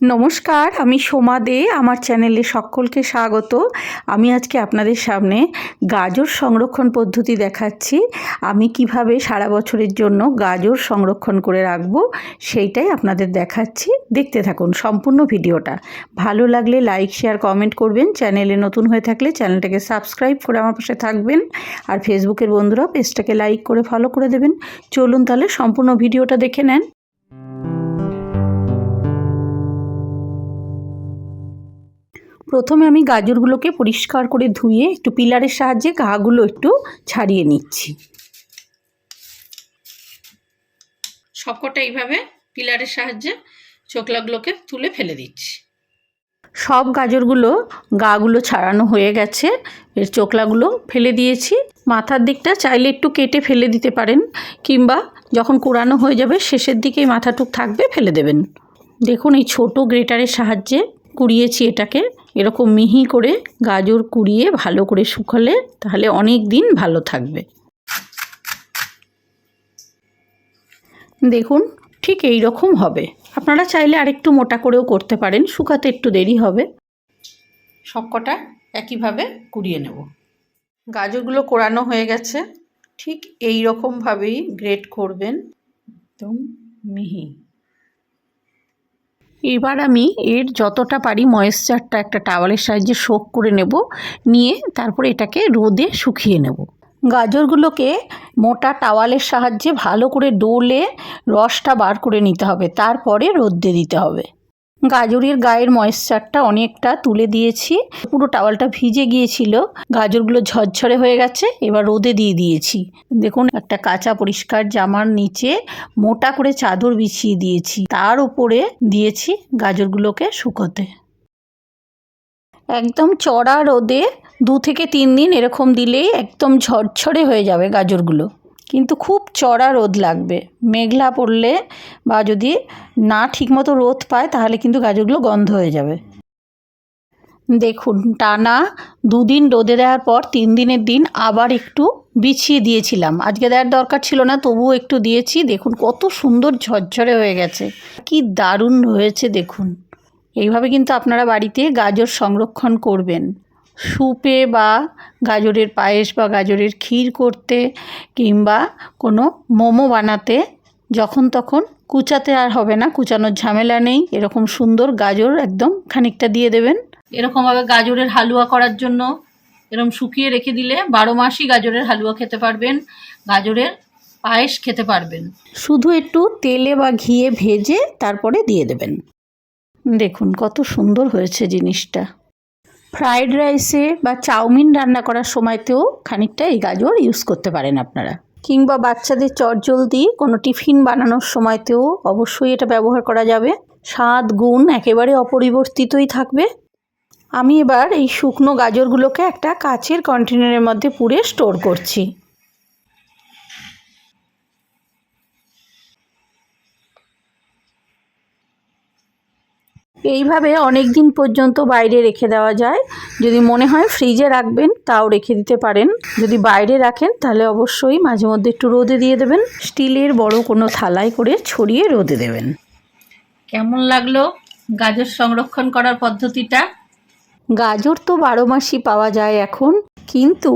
নমস্কার, আমি সোমা দে, আমার চ্যানেলে সকলকে স্বাগত। আমি আজকে আপনাদের সামনে গাজর সংরক্ষণ পদ্ধতি দেখাচ্ছি। আমি কীভাবে সারা বছরের জন্য গাজর সংরক্ষণ করে রাখব সেইটাই আপনাদের দেখাচ্ছি। দেখতে থাকুন সম্পূর্ণ ভিডিওটা। ভালো লাগলে লাইক, শেয়ার, কমেন্ট করবেন। চ্যানেলে নতুন হয়ে থাকলে চ্যানেলটাকে সাবস্ক্রাইব করে আমার পাশে থাকবেন। আর ফেসবুকের বন্ধুরা পেজটাকে লাইক করে ফলো করে দেবেন। চলুন তাহলে সম্পূর্ণ ভিডিওটা দেখে নেন। প্রথমে আমি গাজরগুলোকে পরিষ্কার করে ধুয়ে একটু পিলারের সাহায্যে ঘাগুলো একটু ছাড়িয়ে নিচ্ছি। সবকটা এইভাবে পিলারের সাহায্যে চোকলাগুলোকে তুলে ফেলে দিচ্ছি। সব গাজরগুলো গাগুলো ছাড়ানো হয়ে গেছে এর চোকলাগুলো ফেলে দিয়েছি। মাথার দিকটা চাইলে একটু কেটে ফেলে দিতে পারেন কিংবা যখন কোরানো হয়ে যাবে শেষের দিকেই মাথাটুক থাকবে ফেলে দেবেন। দেখুন এই ছোট গ্রেটারের সাহায্যে কুড়িয়েছি এটাকে। এরকম মিহি করে গাজর কুড়িয়ে ভালো করে শুকালে তাহলে অনেক দিন ভালো থাকবে। দেখুন, ঠিক এই রকম হবে। আপনারা চাইলে আরেকটু মোটা করেও করতে পারেন, শুকাতে একটু দেরি হবে। সবকটা একইভাবে কুড়িয়ে নেব। গাজরগুলো কোরানো হয়ে গেছে। ঠিক এই রকমভাবেই গ্রেট করবেন। একদম মিহি। এবার আমি এর যতটা পারি ময়েশ্চারটা একটা টাওয়ালের সাহায্যে শোক করে নেব, নিয়ে তারপর এটাকে রোদে শুকিয়ে নেব। গাজরগুলোকে মোটা টাওয়ালের সাহায্যে ভালো করে ডোলে রসটা বার করে নিতে হবে, তারপরে রোদ্দে দিতে হবে। গাজরের গায়ের ময়েশ্চারটা অনেকটা তুলে দিয়েছি। পুরো টাওয়ালটা ভিজে গিয়েছিল। গাজরগুলো ঝরঝরে হয়ে গেছে, এবার রোদে দিয়ে দিয়েছি। দেখুন, একটা কাঁচা পরিষ্কার জামার নিচে মোটা করে চাদর বিছিয়ে দিয়েছি। তার উপরে দিয়েছি গাজরগুলোকে শুকোতে। একদম চড়া রোদে দু থেকে তিন দিন এরকম দিলেই একদম ঝরঝরে হয়ে যাবে গাজরগুলো। কিন্তু খুব চড়া রোদ লাগবে। মেঘলা পড়লে বা যদি না ঠিকমতো রোদ পায়, তাহলে কিন্তু গাজরগুলো গন্ধ হয়ে যাবে। দেখুন, টানা দুদিন রোদে দেওয়ার পর তিন দিনের দিন আবার একটু বিছিয়ে দিয়েছিলাম। আজকে দেওয়ার দরকার ছিল না, তবুও একটু দিয়েছি। দেখুন, কত সুন্দর ঝরঝরে হয়ে গেছে। কি দারুণ হয়েছে, দেখুন। এইভাবে কিন্তু আপনারা বাড়িতে গাজর সংরক্ষণ করবেন। স্যুপে বা গাজরের পায়েস বা গাজরের ক্ষীর করতে কিংবা কোনো মোমো বানাতে যখন তখন কুচাতে আর হবে না কুচানোর ঝামেলা নেই। এরকম সুন্দর গাজর একদম খানিকটা দিয়ে দেবেন। এরকমভাবে গাজরের হালুয়া করার জন্য এরকম শুকিয়ে রেখে দিলে বারো মাসই গাজরের হালুয়া খেতে পারবেন গাজরের পায়েস খেতে পারবেন। শুধু একটু তেলে বা ঘিয়ে ভেজে তারপরে দিয়ে দেবেন। দেখুন কত সুন্দর হয়েছে জিনিসটা। ফ্রায়েড রাইসে বা চাউমিন রান্না করার সময়তেও খানিকটা এই গাজর ইউজ করতে পারেন আপনারা। কিংবা বাচ্চাদের চটজলদি কোনো টিফিন বানানোর সময়তেও অবশ্যই এটা ব্যবহার করা যাবে। স্বাদ, গুণ একেবারে অপরিবর্তিতই থাকবে। আমি এবার এই শুকনো গাজরগুলোকে একটা কাচের কন্টেনারের মধ্যে পুরে স্টোর করছি। এইভাবে অনেক দিন পর্যন্ত বাইরে রেখে দেওয়া যায়। যদি মনে হয় ফ্রিজে রাখবেন, তাও রেখে দিতে পারেন। যদি বাইরে রাখেন, তাহলে অবশ্যই মাঝে মধ্যে একটু রোদে দিয়ে দেবেন। স্টিলের বড় কোনো থালায় করে ছড়িয়ে রোদে দেবেন। কেমন লাগল গাজর সংরক্ষণ করার পদ্ধতিটা? গাজর তো বারো মাসই পাওয়া যায় এখন। কিন্তু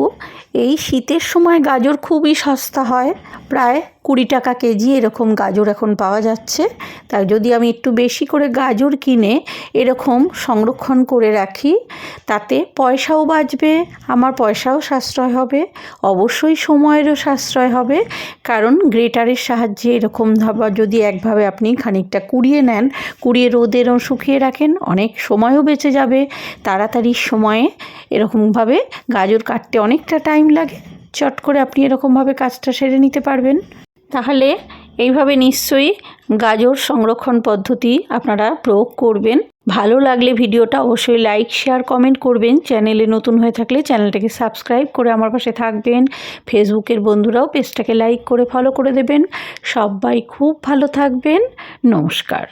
এই শীতের সময় গাজর খুবই সস্তা হয়। প্রায় কুড়ি টাকা কেজি এরকম গাজর এখন পাওয়া যাচ্ছে। তাই যদি আমি একটু বেশি করে গাজর কিনে এরকম সংরক্ষণ করে রাখি, তাতে পয়সাও বাঁচবে, আমার পয়সাও সাশ্রয় হবে, অবশ্যই সময়েরও সাশ্রয় হবে। কারণ গ্রেটারের সাহায্যে এরকম ধাবা যদি একভাবে আপনি খানিকটা কুড়িয়ে নেন, কুড়িয়ে রোদেরও শুকিয়ে রাখেন, অনেক সময়ও বেঁচে যাবে তাড়াতাড়ি সময়ে এরকমভাবে গাজর কাটতে অনেকটা টাইম লাগে। চট করে আপনি এরকমভাবে কাজটা সেরে নিতে পারবেন। তাহলে এইভাবে নিশ্চয়ই গাজর সংরক্ষণ পদ্ধতি আপনারা প্রয়োগ করবেন। ভালো লাগলে ভিডিওটা অবশ্যই লাইক শেয়ার কমেন্ট করবেন। চ্যানেলে নতুন হয়ে থাকলে চ্যানেলটাকে সাবস্ক্রাইব করে আমার পাশে থাকবেন। ফেসবুকের বন্ধুরাও পেজটাকে লাইক করে ফলো করে দেবেন। সবাই খুব ভালো থাকবেন। নমস্কার।